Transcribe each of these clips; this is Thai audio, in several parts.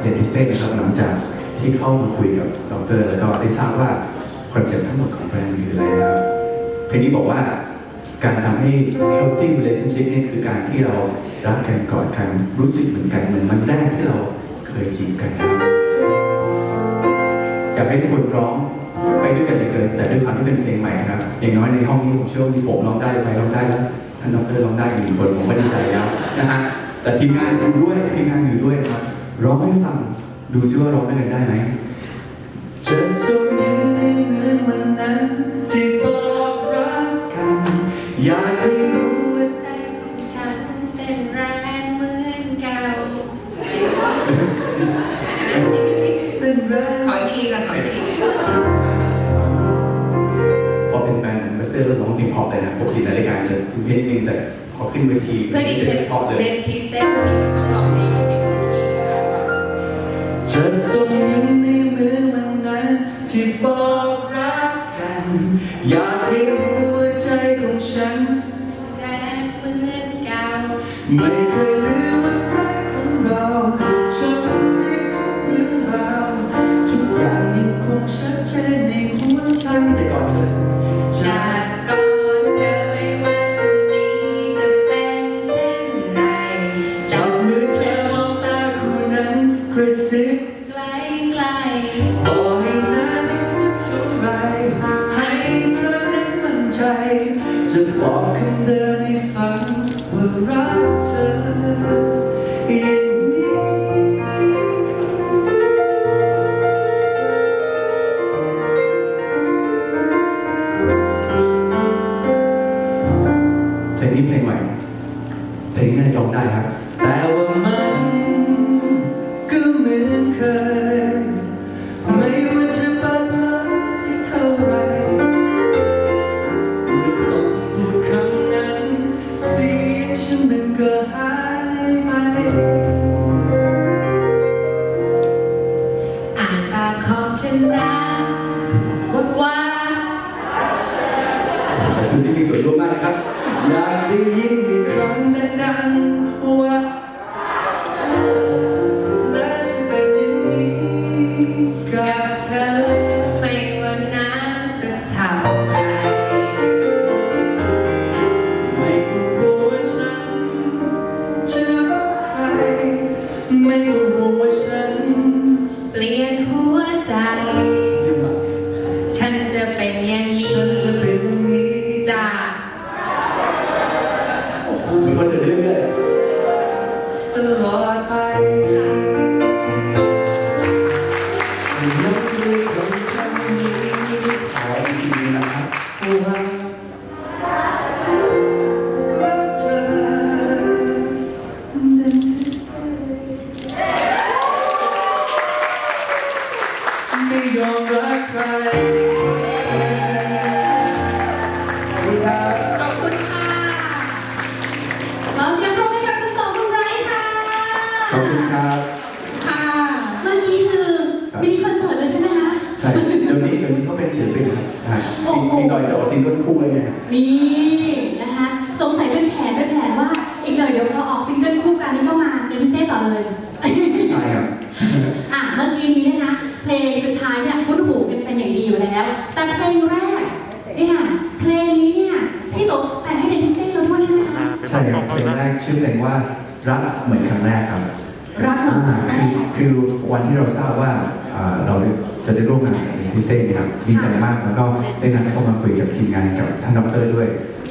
เดนิสเต้นะครับหลังจากที่เข้ามาคุยกับดรแล้วก็ได้ทราบว่าคอนเซ็ปต์ทั้งหมดของแบรนด์คืออะไรนะครับเพลงนี้บอกว่าการทำให้ healthy relationship เนี่ยคือการที่เรารักกันกอดกันรู้สึกเหมือนกันเหมือนวันแรกที่เราเคยจีบกันนะครับอยากให้ทุกคนร้องไปด้วยกันเลยเกิน แต่ด้วยความที่เป็นเพลงใหม่นะครับ อย่างน้อยในห้องนี้ผมเชื่อว่ามีผมร้องได้ไปร้องได้แล้วท่านดรร้องได้อีกหนึ่งคนผมก็ดีใจแล้วนะฮะแต่ทีมงานอยู่ด้วยทีมงานอยู่ด้วยนะครับ ร้องให้ฟังดูซิว่าร้องด้วยกันได้ไหมจะส่งยิ้มไม่เหมือนวันนั้นที่บอกรักกัน อยากให้รู้ว่าใจของฉันเต้นแรงเหมือนเก่าเต้นแรงขออีกทีก่อนขออีกทีพอเป็นแบรนด์มาสเตอร์แล้วร้องเพลงเพอเลยนะปกติในรายการจะเพลงนิดนึงแต่พอขึ้นเวทีเพื่อดีเทสเพอเลยเดนทิสเต้วันนี้เราต้องร้องให้ให้ถูกคีย์นะคะ จะส่งยิ้มไม่เหมือนวันนั้น ที่บอกรักกัน อยากให้รู้ว่าใจของฉันแรงเหมือนเก่าไม่เคย ไม่ยอมรักใครขอบคุณครับ ขอบคุณค่ะขอเสียงปรบมือให้กับคุณสองคุณไบรท์ค่ะขอบคุณครับ ค่ะเมื่อกี้คือมินิคอนเสิร์ตเลยใช่ไหมคะ ใช่ เดี๋ยวนี้เดี๋ยวนี้เขาเป็นศิลปินนะครับอ่าโอ้โหอีกหน่อยจะออกซิงเกิลคู่เลยไง นี่ รับเพลงแรกชื่อเพลงว่ารักเหมือนครั้งแรกครับรักเหมือนอ่าแรคือกคือวันที่เราทราบว่าอ่าเราจะได้ร่วมงานกับอินทิสเต้นี่ครับดีใจมากแล้วก็ได้นัดเข้ามาคุยกับทีมงานกับท่านดรด้วย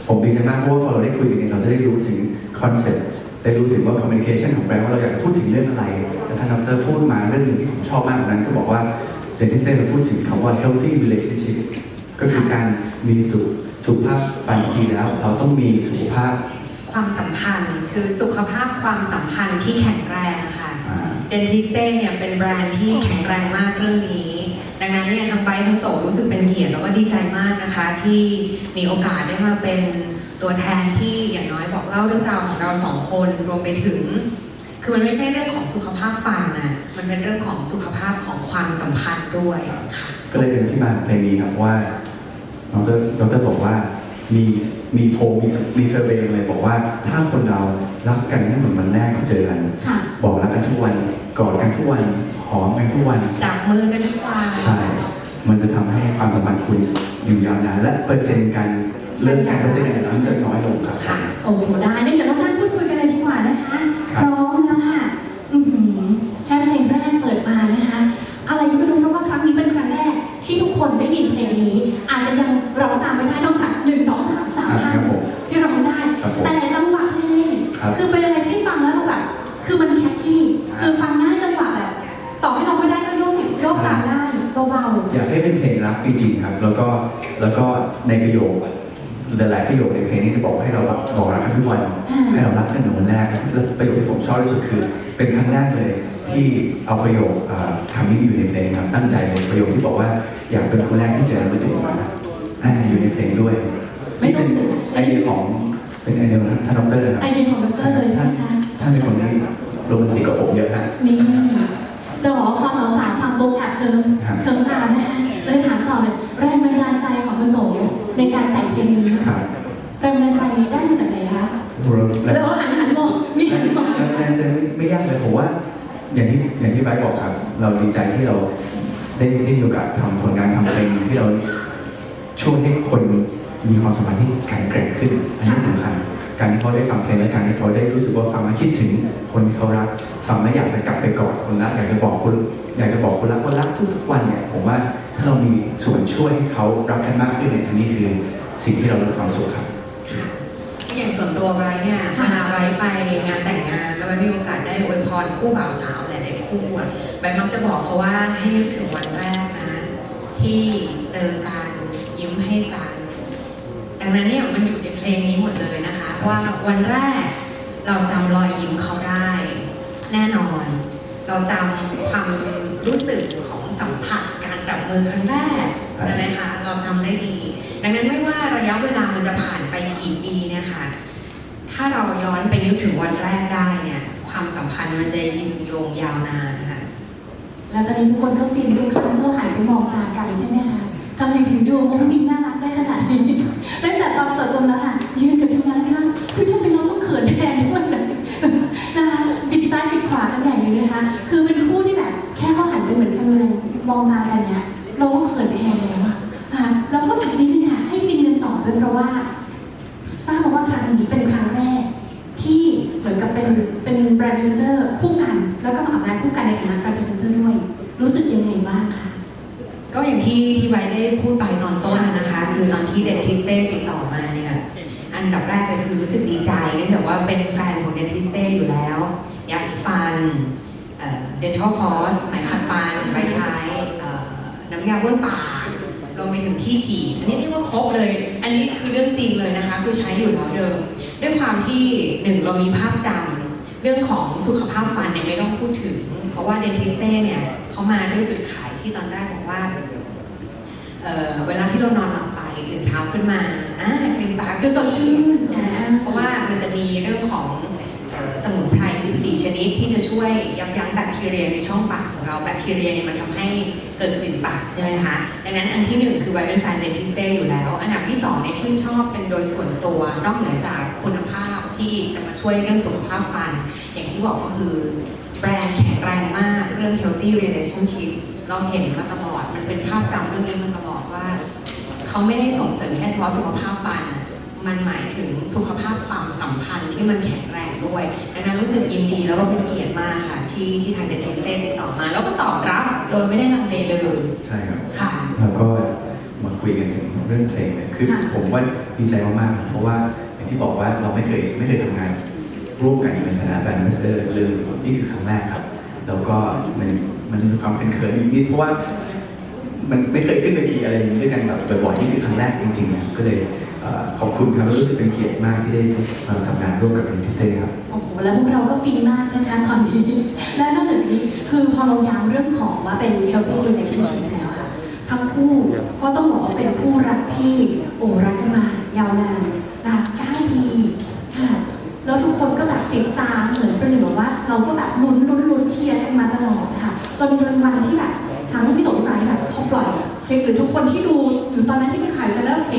ผมดีใจมากเพราะว่าพอเราได้คุยกันเนี่ยเราจะได้รู้ถึงคอนเซ็ปต์ได้รู้ถึงว่าคอมมิ n เคชันของแบรนด์ว่าเราอยากจะพูดถึงเรื่องอะไรแล้วท่านดรพูดมาเรื่องหนึ่งที่ผมชอบมากกว่านั้นก็บอกว่าเดนทิสเต้เราพูดถึงคำว่า healthy relationship ก็คือการมีสุขสุขภาพฟันที่ดีแล้ว เราต้องมีสุขภาพ ความสัมพันธ์คือสุขภาพความสัมพันธ์ที่แข็งแรงอะค่ะอ่าเดนทิสเต้เนี่ยเป็นแบรนด์ที่แข็งแรงมากเรื่องนี้ ดังนั้นเนี่ยทั้งไบร์ททั้งโตรู้สึกเป็นเกียรติแล้วก็ดีใจมากนะคะ ที่มีโอกาสได้มาเป็นตัวแทนที่อย่างน้อยบอกเล่าเรื่องราวของเราสองคนรวมไปถึง คือมันไม่ใช่เรื่องของสุขภาพฟันนะมันเป็นเรื่องของสุขภาพของความสัมพันธ์ด้วยค่ะก็เลยเป็นที่มาของเพลงนี้ครับว่าดรดรบอกว่า มีมีโพลมีมีเซอร์เวย์เลยบอกว่าถ้าคนเรารักกันไม่เหมือนวันแรกที่เจอกันค่ะ บอกรักกันทุกวันกอดกันทุกวันหอมกันทุกวันจับมือกันทุกวันใช่มันจะทำให้ความสัมพันธ์คุณอยู่ยาวนานและเปอร์เซ็นต์การเลิกกันเปอร์เซ็นต์การนั้นจะน้อยลงครับ ค่ะ โอ้โห ได้งั้นเดี๋ยวเรา ประโยคที่ผมชอบที่สุดคือ เป็นครั้งแรกเลยที่เอาประโยคอ่าคำนี้อยู่ในเพลงครับตั้งใจเลยประโยคที่บอกว่าอยากเป็นคนแรกที่เจอเมื่อตื่นมาอ่าอยู่ในเพลงด้วยไม่นี่ต้อเป็งนถึงไอเดียของเป็นไอเดียของท่านดอกเตอร์ครับไอเดียของดรเลยใช่ไหมคะท่านเป็นคนที่โรแมนติกกว่าผมเยอะฮะนี่จะบอกว่าพอสาวๆฟังโบกแอบเคิมครับเคิมตามนะคะเลยถามต่อเลยแรงบันดาลใจของคุณโตในการแต่งเพลงนี้ครับแรงบันดาลใจได้มาจากไหนคะแล้วแล้วหันหัน มองมีหันมองแล้วแรงใจไม่ไม่ยากเลยผมว่า อย่างที่อย่างที่ไบร์ทบอกครับ เราดีใจที่เราได้ได้มีโอกาสทำผลงานทำเพลงที่เราช่วยให้คนมีความสัมพันธ์ที่แข็งแกร่งขึ้น อันนี้สำคัญ การที่เขาได้ฟังเพลงและการที่เขาได้รู้สึกว่าฟังแล้วคิดถึงคนที่เขารัก ฟังแล้วอยากจะกลับไปกอดคนรักอยากจะบอกคน อยากจะบอกคนรักว่ารักทุกๆวันเนี่ยผมว่าถ้าเรามีส่วนช่วยให้เขารักกันมากขึ้นเนี่ยอันนี้คือสิ่งที่เรามีความสุขครับอย่างส่วนตัวไบรท์เนี่ยเวลาไบ รท์ไปงานแต่งงานแล้วไบรท์มีโอกาสได้อวยพรคู่บ่าวสาวหลายๆคู่อะไบรท์มักจะบอกเขาว่าให้นึกถึงวันแรกนะ ที่เจอกันยิ้มให้กันดังนั้นเนี่ยมันอยู่ในเพลงนี้หมดเลยนะคะ ว่าวันแรกเราจำรอยยิ้มเขาได้ แน่นอน เราจำความรู้สึกของสัมผัสการจับมือครั้งแรกใช่ใช่ไหมคะเราจำได้ดี ดังนั้นไม่ว่าระยะเวลามันจะผ่านไปกี่ปีเนี่ยค่ะ ถ้าเราย้อนไปนึกถึงวันแรกได้เนี่ยความสัมพันธ์มันจะยืนโยงยาวนานค่ะ แล้วตอนนี้ทุกคนก็ฟินทุกครั้งที่เขาหันไปมองตากันใช่ไหมคะทำไมถึงดูมุ้งมิ้งน่ารักได้ขนาดนี้ตั้งแต่ตอนเปิดตัวแล้วค่ะ ยืนกับทีมงานค่ะคือทำไมเราต้องเขินแทนด้วยนะนะคะบิดซ้ายบิดขวากันใหญ่เลยนะคะ คือเป็นคู่ที่แบบแค่เขาหันไปเหมือนชะเลืองมองตากันเนี่ยเราก็เขินแทนแล้วอะอะแล้วก็ถัดนิดนึงค่ะให้ฟินกันต่อด้วยเพราะว่า อันดับแรกเลยคือรู้สึกดีใจเนื่องจากว่าเป็นแฟนของเดนทิสเต้อยู่แล้วยาสีฟันเดนทัลฟอสไหมขัดฟันไปใช้น้ำยาบ้วนปากรวมไปถึงที่ฉีดอันนี้เรียกว่าครบเลย อันนี้คือเรื่องจริงเลยนะคะ คือใช้อยู่แล้วเดิม ด้วยความที่หนึ่งเรามีภาพจำเรื่องของสุขภาพฟันเนี่ยไม่ต้องพูดถึง เพราะว่าเดนทิสเต้เนี่ยเขามาด้วยจุดขายที่ตอนแรกบอกว่าเเวลาที่เรานอนหลับ ตื่นเช้าขึ้นมาอ่ากลิ่นปากคือสดชื่นนะเพราะว่ามันจะมีเรื่องของสมุนไพร 14 ชนิดที่จะช่วยยับยั้งแบคทีเรียในช่องปากของเรา แบคทีเรียเนี่ยมันทำให้เกิดกลิ่นปากใช่ไหมคะ ดังนั้นอันที่หนึ่งคือไว้เป็นแฟนเดนิสเต้อยู่แล้ว อันดับที่สองเนี่ยชื่นชอบเป็นโดยส่วนตัวนอกเหนือจากคุณภาพที่จะมาช่วยเรื่องสุขภาพฟัน อย่างที่บอกก็คือแบรนด์แข็งแรงมากเรื่อง healthy relationship เราเห็นมาตลอด มันเป็นภาพจำเรื่องนี้มาตลอดว่า เขาไม่ได้ส่งเสริมแค่เฉพาะสุขภาพฟัน มันหมายถึงสุขภาพความสัมพันธ์ที่มันแข็งแรงด้วยดังนั้นรู้สึกยินดีแล้วก็เป็นเกียรติมากค่ะ ที่ที่ทางเดนทิสเต้ติดต่อมา แล้วก็ตอบรับโดยไม่ได้ลังเลเลยใช่ครับค่ะ แล้วก็มาคุยกันถึงเรื่องเพลงเนี่ยคือค่ะผมว่าดีใจมากๆ เพราะว่าอย่างที่บอกว่าเราไม่เคยไม่เคยทำงาน ร่วมกันในฐานะแบรนด์มาสเตอร์เลยนี่คือครั้งแรกครับ แล้วก็มันมันมีความเขินๆอยู่นิดเพราะว่า มันไม่เคยขึ้นไปทีอะไรอย่างนี้ด้วยกันแบบบ่อยๆนี่คือครั้งแรกจริงๆนะก็เลยขอบคุณครับรู้สึกเป็นเกียรติมากที่ได้ทำงานร่วมกับพิสเต้ครับ โอ้โหแล้วพวกเราก็ฟินมากนะคะตอนนี้ และนอกจากนี้คือพอเราย้ำเรื่องของว่าเป็น healthy relationship แล้วค่ะ ทั้งคู่ก็ต้องบอกว่าเป็นคู่รักที่โอ้รักกันมายาวนานนะคะ9ปีค่ะแล้วทุกคนก็แบบติดตาเหมือนเป็นหนึ่งว่า เราก็แบบลุ้นลุ้นลุ้นเชียร์กันมาตลอดค่ะ จนเนวันที่แบบทั้งพี่โตพี่ ปล่อยคลิปหรือทุกคนที่ดูอยู่ตอนนั้นที่มันขายแต่แล้วเห็น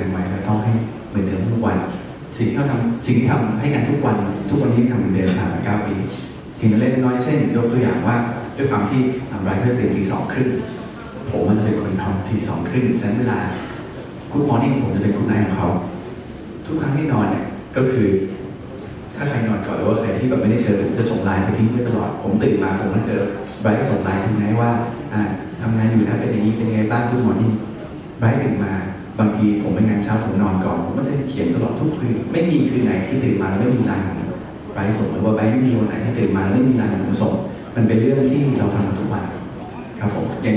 จำความรู้สึกนั้นไว้และต้องให้เหมือนเดิมทุกวัน สิ่งที่เขาทำสิ่งที่ทำให้กันทุกวัน ทุกวันนี้ทำเหมือนเดิมผ่านมาเก้าปีสิ่งเล็กๆน้อยๆเช่นยกตัวอย่างว่าด้วยความที่ทำไรเพื่อตื่นตีสองครึ่งผมมันจะเป็นคนทำทีสองครึ่งฉะนั้นเวลาคุณมอร์นิ่งผมจะเป็นคุณนายของเขา ทุกครั้งที่นอนเนี่ยก็คือ ถ้าใครนอนก่อนหรือว่าใครที่แบบไม่ได้เจอผมจะส่งไลน์ไปทิ้งไว้ตลอด ผมตื่นมาผมก็เจอไบรท์ส่งไลน์ทิ้งไว้ว่าอ่าทำงานอยู่นะเป็นอย่างนี้เป็นยังไงบ้างคุณมอร์นิ่งไบรท์ตื่นมา บางทีผมเป็นงานเช้าผมนอนก่อน ผมก็จะเขียนตลอดทุกคืน ไม่มีคืนไหนที่ตื่นมาแล้วไม่มีไลน์ของไบรท์ส่งหรือว่าไบรท์ไม่มีวันไหนที่ตื่นมาแล้วไม่มีไลน์ของผมส่ง มันเป็นเรื่องที่เราทำทุกวันครับผมอย่าง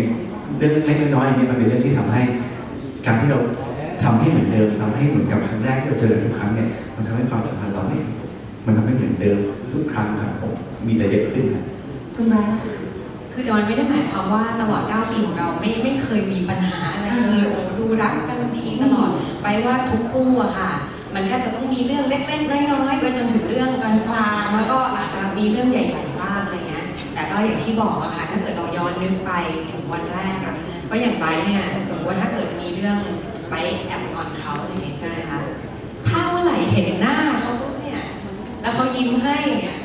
เรื่องเล็กๆน้อยๆอย่างนี้มันเป็นเรื่องที่ทำให้ การที่เราทำให้เหมือนเดิมทำให้เหมือนกับครั้งแรกที่เราเจอกันทุกครั้งเนี่ยมันทำให้ความสัมพันธ์เราเนี่ยมันทำให้เหมือนเดิมทุกครั้งครับผมมีแต่เยอะขึ้นครับคุณไบรท์ ค่ะคือแต่มันไม่ได้หมายความว่าตลอด 9 ปีของเราไม่ไม่เคยมีปัญหาอะไรเลยโอ้ดูรักกันดีตลอดไปว่าทุกคู่อะค่ะ มันก็จะต้องมีเรื่องเล็กๆน้อยๆไปจนถึงเรื่องกลางๆแล้วก็อาจจะมีเรื่องใหญ่ๆบ้างอะไรเงี้ยแต่ก็อย่างที่บอกอะค่ะถ้าเกิดเราย้อนนึกไปถึงวันแรกอะก็อย่างไบร์ทเนี่ยสมมติว่าถ้าเกิดมีเรื่องไปแอบงอนเขาอะไรอย่างเงี้ยใช่ไหมคะถ้าเมื่อไหร่เห็นหน้าเขาปุ๊บเนี่ยแล้วเขายิ้มให้เนี่ย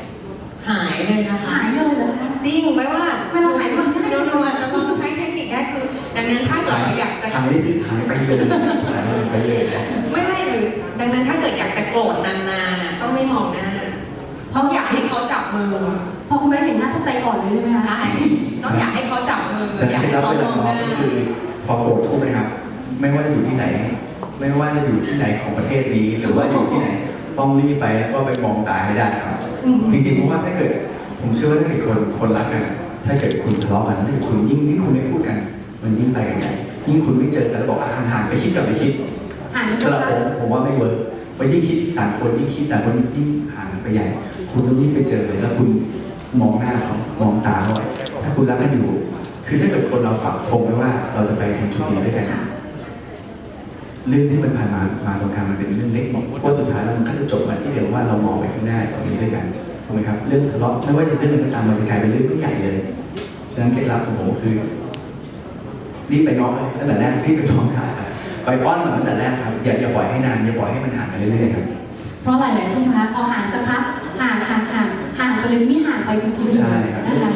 หายเลยนะคะหายเลยเหรอคะ จริงไหมว่าเวลาหายมันง่ายหนูๆอาจจะต้องใช้เทคนิคได้คือ ดังนั้นถ้าเกิดเราอยากจะ หายนี่คือหายไปเลยหายไปเลยไม่ไม่หรือดังนั้นถ้าเกิดอยากจะโกรธนานๆน่ะต้องไม่มองหน้า เพราะอยากให้เขาจับมือพอคุณไบรท์เห็นหน้าก็ใจอ่อนเลยใช่ไหมคะใช่ต้องอยากให้เขาจับมือฉะอยานั้กนให้ที่รับเขาเวมลาองมหองน้าก็คือพอโกรธทุกไหมครับ ไม่ว่าจะอยู่ที่ไหน ไม่ว่าจะอยู่ที่ไหนของประเทศนี้ หรือว่าอยู่ที่ไหน ต้องรีบไปแล้วก็ไปมองตาให้ได้ครับ อืมจริงๆเพราะว่าถ้าเกิด ผมเชื่อว่าถ้าเกิดคนคนรักกัน ถ้าเกิดคุณทะเลาะกันถ้าเกิดคุณยิ่งยิ่งคุณไม่พูดกัน มันยิ่งไปกันใหญ่ยิ่งคุณไม่เจอกันแล้วบอกอะห่างๆไปคิดกลับไปคิดหายเลยสำหรับผมผมว่าไม่เวิร์กเพราะยิ่งคิดต่างคนยิ่งคิดต่างคนยิ่งห่างไปใหญ่ คุณต้องยิ่งไปเจอเลยแล้วคุณมองหน้าเขามองตาเขาไว้ถ้าคุณรักกันอยู่ คือถ้าเกิดคนเราฝักธงไว้ว่า เราจะไปถึงจุดนี้ด้วยกันค่ะเรื่องที่มันผ่านมามาตรงกลางมันเป็นเรื่องเล็กเพราะสุดท้ายแล้วมันก็จะจบมาที่เดียวว่าเรามองไปข้างหน้าตรงนี้ด้วยกัน ถูกไหมครับ เรื่องทะเลาะไม่ว่าจะเรื่องอะไรก็ตามมันจะกลายเป็นเรื่องที่ใหญ่เลย ฉะนั้นเคล็ดลับของผมก็คือรีบไปง้อเลยตั้งแต่แรกรีบไปง้อหาไปป้อนมันตั้งแต่แรกครับอย่าอย่าปล่อยให้นานอย่าปล่อยให้มันห่างกันเรื่อยๆครับเพราะอะไรเลยพี่ชมคะพอห่างสักพักห่างห่างห่างห่างไปเลยที่ไม่ห่างไปจริงๆใช่ครับนะคะ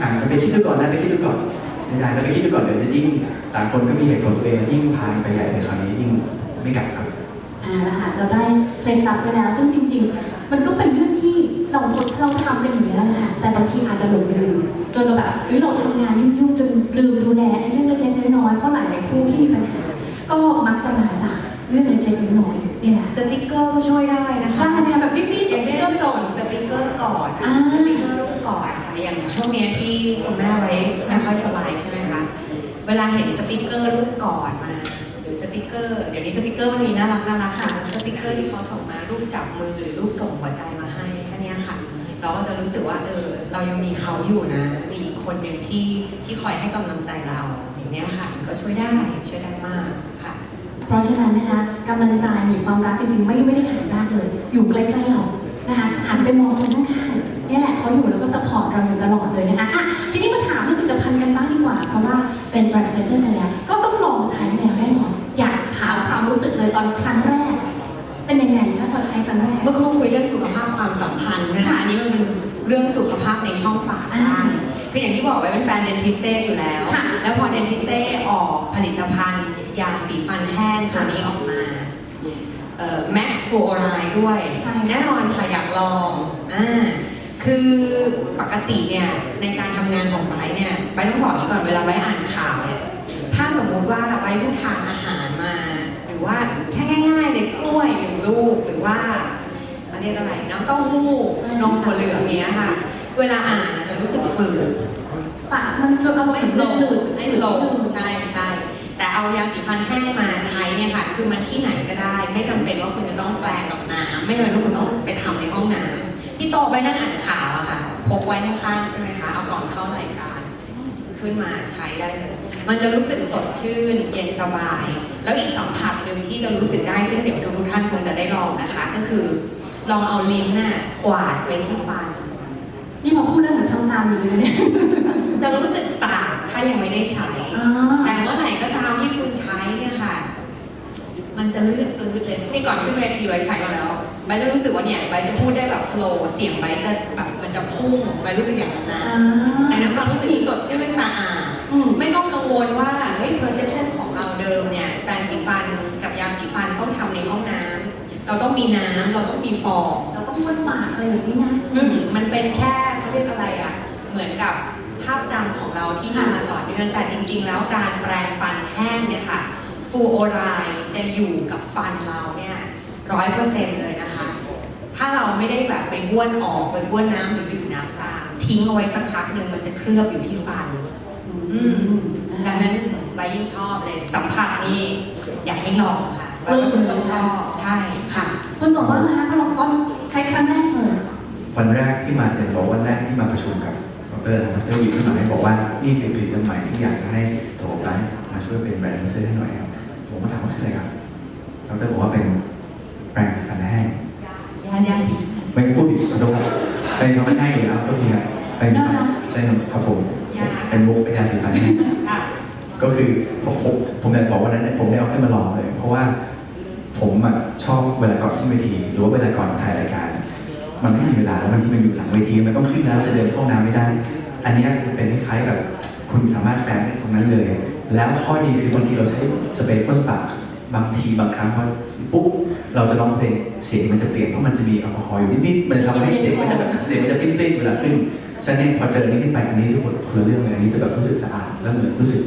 ห่างกันไปคิดดูก่อนนะไปคิดดูก่อนไม่ได้แล้วไปคิดดูก่อนเดี๋ยวจะยิ่งต่างคนก็มีเหตุผลตัวเองยิ่งพานไปใหญ่ในคราวนี้ยิ่งไม่กลับครับอ่าแล้วค่ะเราได้เคล็ดลับไปแล้วซึ่งจริง ๆ มันก็เป็น เรื่องที่เราเราทำกันอยู่แล้วนะคะแต่บางทีอาจจะหลงลืมจนเราแบบหรือเราทำงานยุ่งๆจนลืมดูแลไอ้เรื่องเล็กๆน้อยๆเพราะหลายๆคู่ที่มีปัญหาก็มักจะมาจากเรื่องเล็กๆน้อยๆเนี่ยแหละสติกเกอร์ก็ช่วยได้นะคะได้ไหมคะแบบรีบๆอย่างเช่นเช่นส่งสติกเกอร์ก่อนอ่าสติกเกอร์รูปก่อนค่ะอย่างช่วงเนี้ยที่คุณแม่ไว้ไม่ค่อยสบายใช่ไหมคะเวลาเห็นสติกเกอร์รูปก่อนมาหรือสติกเกอร์เดี๋ยวนี้สติกเกอร์มันมีน่ารักน่ารักค่ะสติกเกอร์ที่เขาส่งมารูปจับมือหรือรูปส่งหัวใจมาให้แค่ เราก็จะรู้สึกว่าเออเรายังมีเขาอยู่นะ มีอีกคนหนึ่งที่ที่คอยให้กำลังใจเราอย่างเนี้ยค่ะก็ช่วยได้ช่วยได้มากค่ะ เพราะฉะนั้นนะคะกำลังใจหรือความรักจริงๆ ไม่ไม่ได้หายากเลย อยู่ใกล้ๆเรานะคะหันไปมองคนข้างๆนี่แหละเขาอยู่แล้วก็สปอร์ตเราอยู่ตลอดเลยนะคะอะทีนี้มาถามเรื่องผลิตภัณฑ์กันบ้างดีกว่า เพราะว่าเป็นแบรนด์เซนเตอร์กันแล้ว ก็ต้องลองใช้แล้วแน่นอนอยากถามความรู้สึกเลยตอนครั้ง มื่อครู่คุยเรื่องสุขภาพความสัมพันธ์นะคะค่ะอันนี้มันเป็นเรื่องสุขภาพในช่องปากอ่าได้คืออย่างที่บอกไว้เป็นแฟนเดนทิสเต้อยู่แล้ว ค่ะ แล้วพอเดนทิสเต้ออกผลิตภัณฑ์ ยาสีฟันแห้งตัวนี้ออกมาแม็กซ์ฟูออไรด้วย ใช่ แน่นอนค่ะอยากลองอ่าคือคือปกติเนี่ยในการทำงานของไบร์ทเนี่ยไบร์ทต้องบอกอย่างนี้ก่อนเวลาไบร์ทอ่านข่าวเนี่ยถ้าสมมุติว่าไบร์ทเพิ่งทานอาหารมา หรือว่าแค่ง่ายๆเลยกล้วยหนึ่งลูกหรือว่า มันเรียกอะไร น้ำเต้าหู้นมถั่วเหลืองเนี้ยค่ะ เวลาอ่านอาจจะรู้สึกฝืนปะมันจะเอาไม่ไม่โฟสลหลุดว์ไม่โฟลว์ใช่ใช่แต่เอายาสีฟันแห้งมาใช้เนี่ยค่ะ คือมันที่ไหนก็ได้ ไม่จำเป็นว่าคุณจะต้องแปลงกับน้ำไม่จำเป็นว่าคุณต้องไปทำในห้องน้ำที่โต๊ะไปนั่งอ่านข่าวอะค่ะพกไว้ข้างๆใช่ไหมคะเอาก่อนเข้ารายการ ขึ้นมาใช้ได้เลยมันจะรู้สึกสดชื่นเย็นสบาย แล้วอีกสัมผัสหนึ่งที่จะรู้สึกได้ซึ่งเดี๋ยวทุกๆท่านคงจะได้ลองนะคะ ก็คือ ลองเอาลิ้นน่ะกวาดไปที่ฟัน นี่พอพูดแล้วเหมือนทำตามอยู่เลยเนี่ยจะรู้สึกสาบถ้ายังไม่ได้ใช้อ๋อแต่เมื่อไหร่ก็ตามที่คุณใช้เนี่ยค่ะ มันจะลื่นปลื้ดเลยที่ก่อนขึ้นเวทีไว้ใช้มาแล้วใบจะรู้สึกว่าเนี่ยใบจะพูดได้แบบโฟล์เสียงใบจะแบบมันจะพุ่งใบรู้สึกอย่างนั้นนะอ่าแต่นั้นความรู้สึกสดชื่นสะอาด อืม ไม่ต้องกังวลว่า เฮ้ย perception ของเราเดิมเนี่ย แปรงสีฟันกับ เราต้องมีน้ำเราต้องมีฟอง เราต้องม้วนปากอะไรแบบนี้นะ อืมมันเป็นแค่เขาเรียกอะไรอะ เหมือนกับภาพจำของเราที่มีมาต่อเนื่องแต่จริง ๆ แล้วการแปรงฟันแห้งเนี่ยค่ะฟูโอไรจะอยู่กับฟันเราเนี่ยร้อยเปอร์เซ็นต์เลยนะคะ ถ้าเราไม่ได้แบบไปบ้วนออกไปบ้วนน้ำหรือดื่มน้ำตามทิ้งเอาไว้สักพักหนึ่งมันจะเคลือบอยู่ที่ฟัน อืม ดังนั้นใบยิ่งชอบเลยสัมผัสนี่อยากให้ลองค่ะ ใบว่าคุณต้องชอบใช่ค่ะคุณบอกว่านะคะก็ลองต้นใช้ครั้งแรกเลยวันแรกที่มาอยากจะบอกวันแรกที่มาประชุมกับดรนะดรหยิบขึ้นมาให้บอกว่านี่คือผลิตภัณฑ์ใหม่ที่อยากจะให้ตัวไบรท์มาช่วยเป็นแบรนด์แอมบาสเดอร์ให้หน่อยครับผมก็ถามว่าคืออะไรครับดรบอกว่าเป็นแปรงฟันแห้งยายาสีไม่พูดผิดขอโทษครับเป็นคำว่าแห้งอยู่แล้วโทษทีครับเป็นเป็นครับผมเป็นมุกเป็นยาสีฟันแห้งค่ะก็คือผมผมผมอยากบอกว่านั้นเนยผมได้เอาขึ้นมาลองเลย เพราะว่า ผมอะชอบเวลาก่อนขึ้นเวทีหรือว่าเวลาก่อนถ่ายรายการ มันไม่มีเวลาแล้วมันที่มันอยู่หลังเวทีมันต้องขึ้นแล้วจะเดินเข้าห้องน้ำไม่ได้ อันเนี้ยเป็นคล้ายๆแบบคุณสามารถแปลงตรงนั้นเลย แล้วข้อดีคือบางทีเราใช้สเปรย์พ่นปากบางทีบางครั้งพอปุ๊บเราจะร้องเพลงเสียงมันจะเปลี่ยนเพราะมันจะมีแอลกอฮอล์อยู่นิดๆมันจะทำให้เสียงมันจะแบบเสียงมันจะปิ้นๆเวลาขึ้นฉะนั้นพอเจออันนี้ขึ้นไปอันนี้จะคนละเรื่องเลยอันนี้จะแบบรู้สึกสะอาดแล้วเหมือนรู้สึก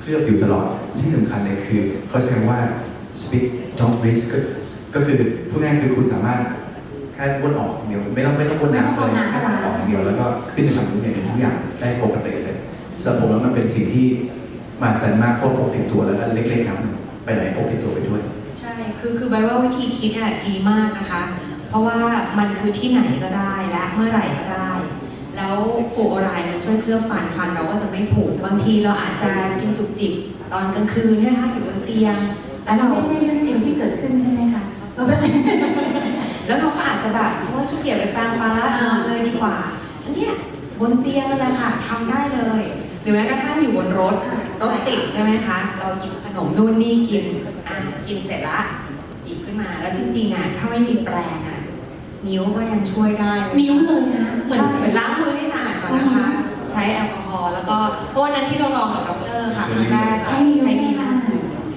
เคลือบอยู่ตลอดที่สำคัญเลยคือเขาใช้คำว่า speak don't risk ก็ก็คือพูดง่ายๆคือคุณสามารถแค่บ้วนออกอย่างเดียวไม่ต้องไม่ต้องบ้วนน้ำเลยแค่บ้วนออกอย่างเดียวแล้วก็ขึ้นไปทำทุกอย่างทุกอย่างได้ปกติเลยสำหรับผมแล้วมันเป็นสิ่งที่มหัศจรรย์มากเพราะพกติดตัวแล้วก็เล็กๆครับไปไหนพกติดตัวไปด้วย ใช่ คือคือใบว่าวิธีคิดอะดีมากนะคะ เพราะว่ามันคือที่ไหนก็ได้และเมื่อไหร่ก็ได้ แล้วฟูโอไรด์มันช่วยเคลือบฟันฟันเราก็จะไม่ผุบางทีเราอาจจะกินจุกจิกตอนกลางคืนใช่ไหมคะอยู่บนเตียงแต่เราไม่ใช่เรื่องจริงที่ เกิดขึ้นใช่ไหมคะเราเป็นแล้วเราก็อาจจะแบบว่าขี้เกียจไปแปรงฟันแล้วนอนเลยดีกว่าอันเนี้ยบนเตียงนั่นแหละค่ะทำได้เลยหรือแม้กระทั่งอยู่บนรถค่ะรถติดใช่ไหมคะ เราหยิบขนมนู่นนี่กินอะกินเสร็จละหยิบขึ้นมาแล้วจริงๆอะถ้าไม่มีแปรงอะนิ้วก็ยังช่วยได้ นิ้วเลยนะเหมือนเหมือนล้างมือให้สะอาดก่อนนะคะ ใช้แอลกอฮอล์แล้วก็เพราะวันนั้นที่เราลองกับด็อกเตอร์ค่ะครั้งแรกใช้นิ้วใช้ใช่ไหมนิ้วคะ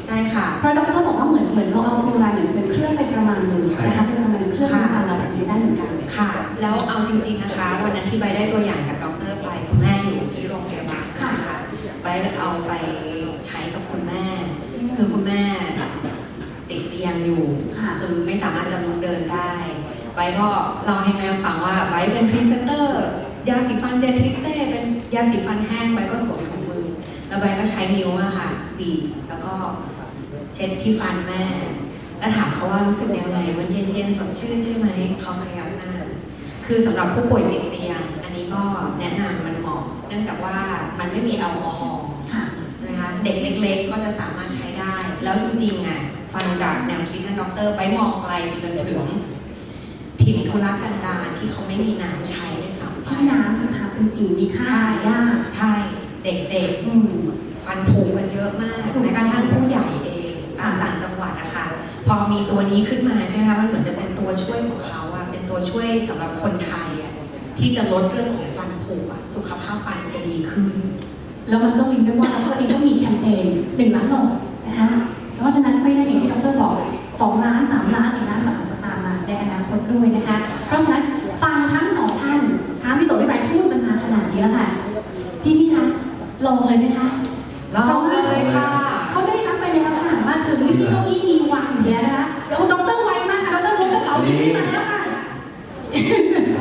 ใช่ค่ะเพราะดรบอกว่าเหมือน เหมือนเราเอาฟลูอไรด์เหมือนเป็นเครื่องไปประมาณหนึงใช่นะคะเป็นประมาณเครื่องทำฟันเราแบบนี้ได้เหมือนกันค่ะ แล้วเอาจริง ๆนะคะ วันนั้นที่ใบได้ตัวอย่างจากด็อกเตอร์ไปคุณแม่อยู่ที่โรงพยาบาลใช่ไหมคะใบเอาไปใช้กับคุณแม่ คือคุณแม่ติดเตียงอยู่ค่ะคือไม่สามารถจะลุกเดินได้ใบก็เล่าให้แม่ฟังว่าใบเป็นพรีเซนเตอร์ยาสีฟันเดนทิสเต้เป็นยาสีฟันแห้งใบก็สวมถุงมือ แล้วใบก็ใช้นิ้วอะค่ะบีบแล้วก็ เช็ดที่ฟันแม่ แล้วถามเขาว่ารู้สึกยังไง มันเย็นๆสดชื่นใช่ไหมเขาพยักหน้า คือสำหรับผู้ป่วยติดเตียง อันนี้ก็แนะนำมันเหมาะ เนื่องจากว่ามันไม่มีแอลกอฮอล์ค่ะนะคะเด็กเล็ก ๆ ก็จะสามารถใช้ได้ แล้วจริงๆอะฟังจากแนวคิดท่านดร ไปมองไกลไปจนถึงถิ่นทุรกันดารที่เขาไม่มีน้ำใช้ด้วยซ้ำไปที่น้ำนะคะเป็นสิ่งมีค่าใช่ยากใช่ เด็กอืมๆฟันผุกันเยอะมากถูกแม้กระทั่งผู้ใหญ่เอง ตามต่างจังหวัดนะคะพอมีตัวนี้ขึ้นมาใช่ไหมคะมันเหมือนจะเป็นตัวช่วยของเขาอะเป็นตัวช่วยสำหรับคนไทยอะที่จะลดเรื่องของฟันผุอะสุขภาพฟันจะดีขึ้น แล้วมันก็ลิงก์ด้วยว่าเขาเองก็มีแคมเปญหนึ่งล้านหลอดนะคะเพราะฉะนั้นไม่ได้อย่างที่ดรบอกสองล้านสามล้านสี่ล้านมันอาจจะตามมาในอนาคตด้วยนะคะ เพราะฉะนั้นฟังทั้งสองท่านทั้งพี่ตู่ไม่ไรพูดมันมาขนาดนี้แล้วค่ะพี่พี่คะลองเลยไหมคะลองเลย ล้วงกระเป๋าหยิบขึ้นมาแล้วค่ะ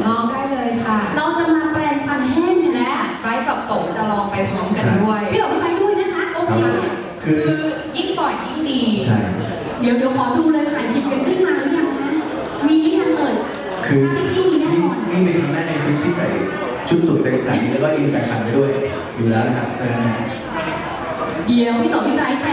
ลองได้เลยค่ะ เราจะมาแปลงฟันแห้งกันและไบรท์กับโตจะลองไปพร้อมกันด้วย พี่บอกพี่ไปด้วยนะคะ โอเค คือคือยิ่งบ่อยยิ่งดี ใช่ เดี๋ยวเดี๋ยวขอดูเลยค่ะหยิบกันขึ้นมาหรือยังคะมีหรือยังเอ่ยคือถ้าพี่ๆมีแน่นอน นี่เป็นครั้งแรกในชีวิตที่ใส่ชุดสูทเต็มขนาดนี้แล้วก็อินแบกขันไปด้วย อยู่แล้วนะครับฉะนั้นเนี่ยเดี๋ยวพี่ต่อพี่ไบรท์แปล